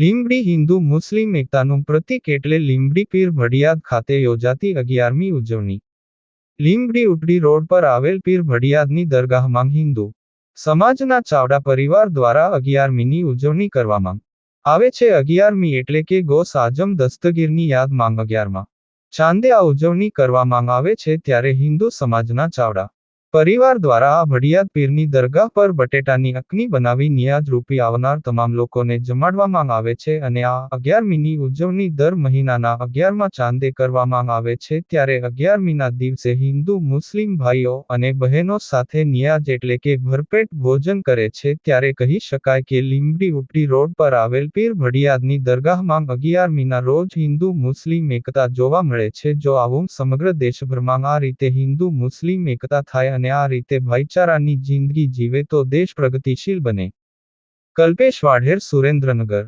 લીંબડી હિન્દુ મુસ્લિમ એકતાનું પ્રતીક એટલે લીંબડી પીર ભડિયાદ ખાતે યોજાતી અગિયારમી ઉજવણી. લીંબડી ઉટડી રોડ પર આવેલ પીર ભડિયાદની દરગાહમાં હિન્દુ સમાજના ચાવડા પરિવાર દ્વારા અગિયારમીની ઉજવણી કરવામાં આવે છે. અગિયારમી એટલે કે ગોસ આજમ દસ્તગીરની યાદ માંગ અગિયારમાં. ચાંદે આ ઉજવણી કરવામાં આવે છે ત્યારે હિન્દુ સમાજના ચાવડા પરિવાર દ્વારા આ ભડિયાદ પીરની દરગાહ પર બટેટાની અકની બનાવી નિયાજ રૂપી આવનાર તમામ લોકોને જમાડવામાં આવે છે અને આ અગિયારમીની ઉજવણી દર મહિનાના અગિયારમાં ચાંદે કરવામાં આવે છે ત્યારે અગિયારમીના દિવસે હિન્દુ, મુસ્લિમ ભાઈઓ અને બહેનો સાથે નિયાજ એટલે કે ભરપેટ ભોજન કરે છે ત્યારે કહી શકાય કે લીંબડી ઉપડી રોડ પર આવેલ પીર ભડિયાદની દરગાહમાં અગિયારમીના રોજ હિન્દુ, મુસ્લિમ એકતા જોવા મળે છે. જો આવું સમગ્ર દેશભરમાં આ રીતે હિન્દુ, મુસ્લિમ એકતા થાય અને આ રીતે ભાઈચારાની જિંદગી જીવે તો દેશ પ્રગતિશીલ બને. કલ્પેશ વાઢેર સુરેન્દ્રનગર.